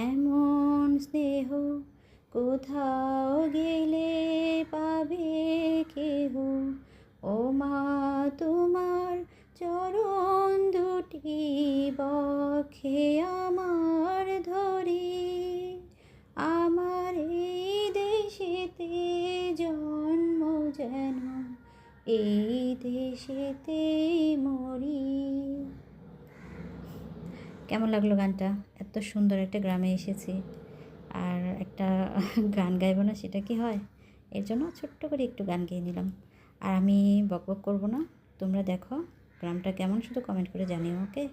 এমন স্নেহ কোথাও গেলে পাবে কেহ? ও মা, তোমার চরণ দুটি বক্ষে আমার ধরি। আমার এই দেশেতে জন্ম যেন, এই দেশেতে মরি কেমন লাগল গানটা? এত সুন্দর একটা গ্রামে এসেছি। আর একটা গান গাইব না সেটা কি হয়? এর জন্য ছোট্ট করে একটু গান গেয়ে নিলাম। আর আমি বকবক করব না। তোমরা দেখো, গ্রামটা কেমন শুধু কমেন্ট করে জানিও ওকে